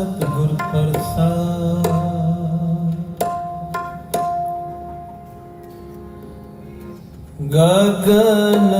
ਸਤਿਗੁਰ ਪ੍ਰਸਾਦ। ਗਗਨ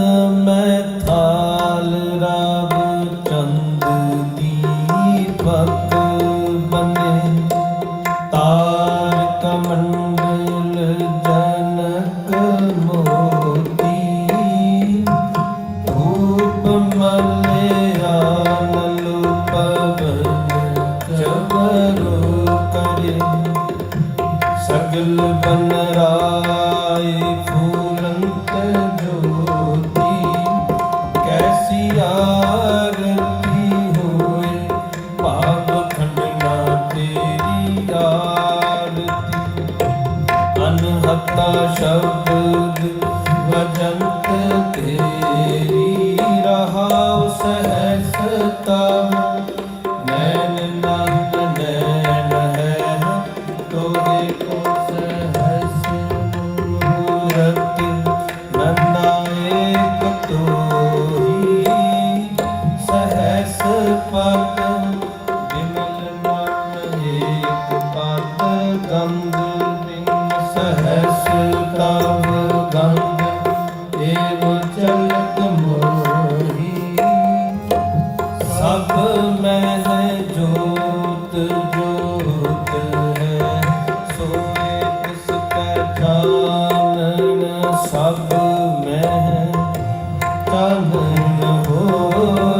ਗੰਧ ਨਿਮ ਸਹਸ ਤਵ ਗੰਧ ਏਵ ਚਲਤ ਮੋਹੀ। ਸਭ ਮਹਿ ਜੋਤ ਜੋਤ ਹੈ, ਸੋਏ ਤਿਸ ਕੈ ਜਾਣਨ ਸਭ ਮਹਿ ਤਨ ਹੋਏ।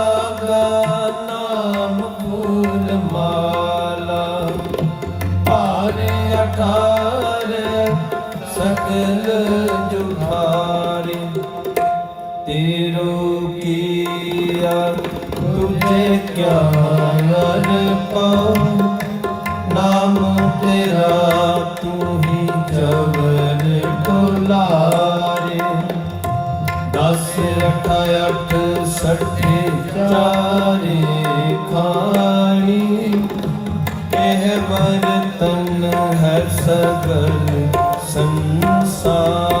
भारे तेरो किया तुझे क्या नाम तेरा तू ही जवन बुलारे दस अठ अठ सठे चारे खानी। यह मर तन हर सगल संसार।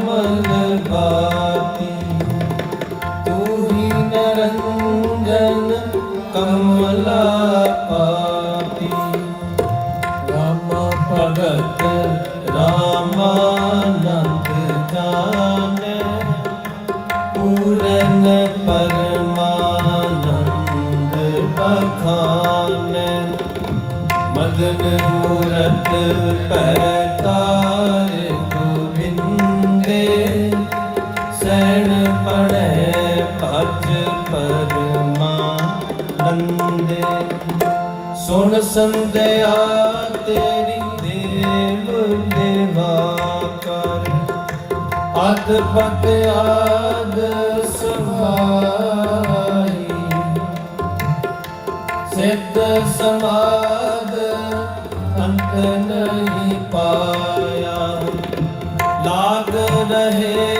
ਕਮਲ ਭਾਤੀ ਤੂੰ ਕਮਲਾ ਪਾਤੀ ਰਾਮਾ ਭਗਤ ਰਾਮਾਨੰਦ ਜਾਣੈ ਪੂਰਨ ਪਰਮਾਨੰਦ ਬਖਾਨੈ ਮਦਨ ਮੂਰਤ ਪਹਿਤਾ ਸੁਣ ਸੰਧਿਆ ਤੇਰੀ ਦੇਵ ਦੇਵਾ ਕਰ। ਅਦ ਪਤ ਆਦ ਸਮਾਈ ਸਿੱਧ ਸਮਾਦ ਅੰਤ ਨਹੀਂ ਪਾਇਆ। ਲਾਗ ਰਹੇ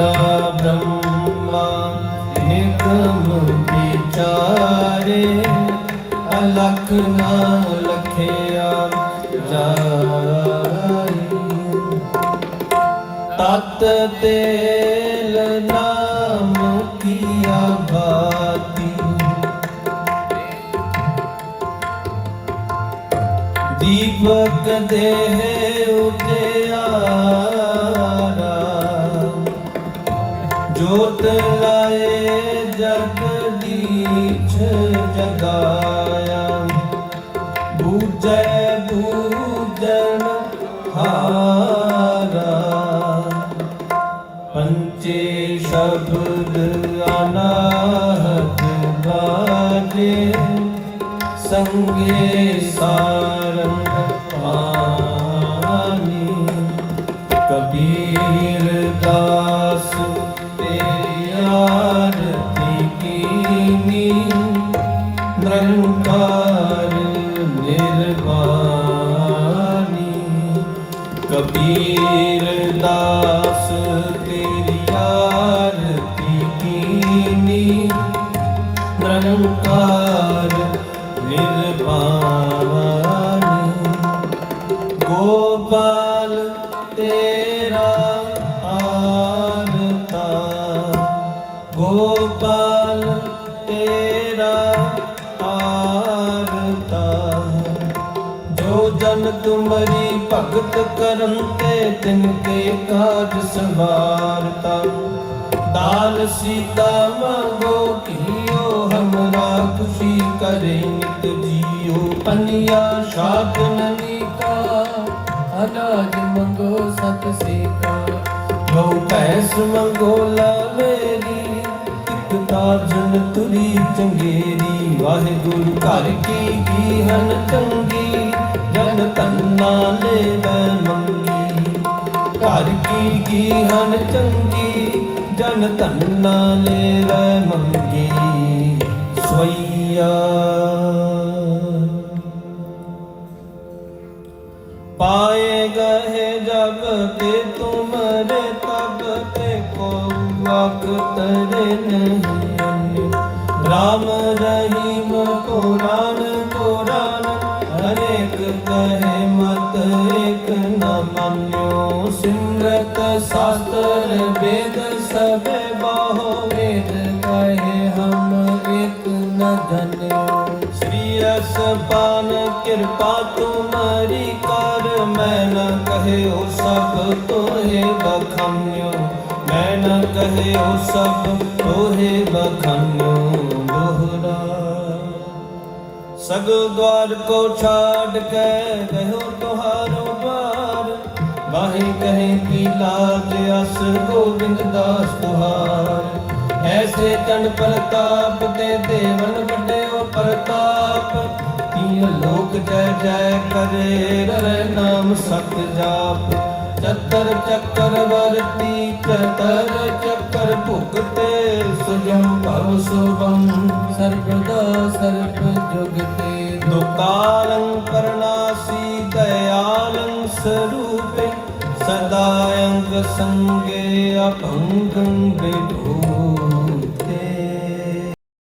ਆਡਾ ਬ੍ਰਹਮਾ ਨਿਗਮ ਵਿਚਾਰੇ, ਅਲਖ ਨਾ ਲਖਿਆ ਜਾਈ ਤਤ ਤੇਲ ਨਾਮ ਕੀਆ ਬਾਤੀ। ਦੀਪਕ ਦੇਹ ਉਤਿਆਰਾ ਜੋਤ ਲਾਏ ਜਗ ਨਿਰੰਕਾਰ ਨਿਰਵਾਣੀ ਗੋਪਾਲ, ਤੇਰਾ ਆਰਤਾ ਗੋਪਾਲ, ਤੇਰਾ ਆਰਤਾ ਜੋ ਜਨ ਤੁਮਰੀ ਭਗਤ ਕਰਨ ਤੇ ਤਿਨ ਕੇ ਕਾਜ ਸਵਾਰਤਾ। ਦਾਲ ਸੀਤਾ ਮੰਗੋ ਕੀਓ ਹਮਰਾ ਖੁਸ਼ੀ ਕਰੇ ਨਿਤ ਜੀਓ। ਪਨੀਆ ਸ਼ਾਦਨ ਕਾ, ਅਨਾਜ ਮੰਗੋ ਸਤ ਸੇਕਾ। ਲੋ ਪੈਸ ਮੰਗੋ ਮੇਰੀ ਇੱਕ ਤਾਜਨ ਤੁਰੀ ਚੰਗੇਰੀ। ਵਾਹਿਗੁਰੂ ਘਰ ਕੀ ਗੀਹਨ ਚੰਗੀ, ਜਨ ਤੰਨਾ ਲੈ ਮੈਂ ਮੰਗੀ। ਘਰ ਕੀ ਗੀਹਨ ਚੰਗੀ, ਜਨ ਤੰਨਾ ਲੈ ਮੰਗੀ। ਸਵਈਆ ਪਾਏ ਗਏ ਜਬ ਤੇ ਤੁਮਰੇ ਤਬ ਤੇ ਕੋ ਵਕਤ ਰੇ ਨਹੀਂ। ਰਾਮ ਰਹੀਮ ਪੁਰਾਨ ਪੁਰਾਨ, ਹਰੇਕ ਕਹੇ ਮਤ ਇੱਕ ਨ ਮੰਨਿਓ। ਸਿਮਰਤ ਸ਼ਾਸਤਰ ਵੇਦ ਸਭੇ ਇੱਕ ਨ ਧਨਿਓ ਸ੍ਰੀ ਕਿਰਪਾ ਤੁਮਰੀ ਕਰ। ਮੈਂ ਨ ਕਹਿਓ ਸਭ ਤੋਹੇ ਬਖਾਨਿਓ। ਮੈਂ ਨ ਕਹਿਓ ਸਭ ਤੋਹੇ ਬਖਾਨਿਓ। ਦੋਹਰਾ ਸਗ ਦਵਾਰ ਕੋ ਛਾੜ ਕੇ ਗਇਓ ਤੁਹਾਰੋ ਦਵਾਰ ਵਾਹੇ ਕਹੇ ਕੀ ਲਾਜ ਅਸ ਗੋਬਿੰਦ ਦਾਸ ਤੁਹਾਰ। ਐਸੇ ਚੰਡ ਪ੍ਰਤਾਪ ਤੇ ਦੇਵਨ ਵੱਡਿਓ ਪ੍ਰਤਾਪ। ਕੀ ਲੋਕ ਜੈ ਜੈ ਕਰੇ ਰੇ ਨਾਮ ਸਤ ਜਾਪ। ਚਤਰ ਚੱਕਰ ਵਰਤੀ ਚਤਰ ਚੱਕਰ ਭੁਗਤੇ ਸੁਜਮ ਭਵ ਸੁਭੰ ਸਰਬਦਾ ਸਰਬ ਜੁਗ ਤੇ ਕਰਨਾਸੀ ਦਇਆਲੰ ਸਰੂਪੇ, ਸਦਾ ਅੰਗ ਸੰਗੇ ਅਭੰਗੰ ਬਿਦੂ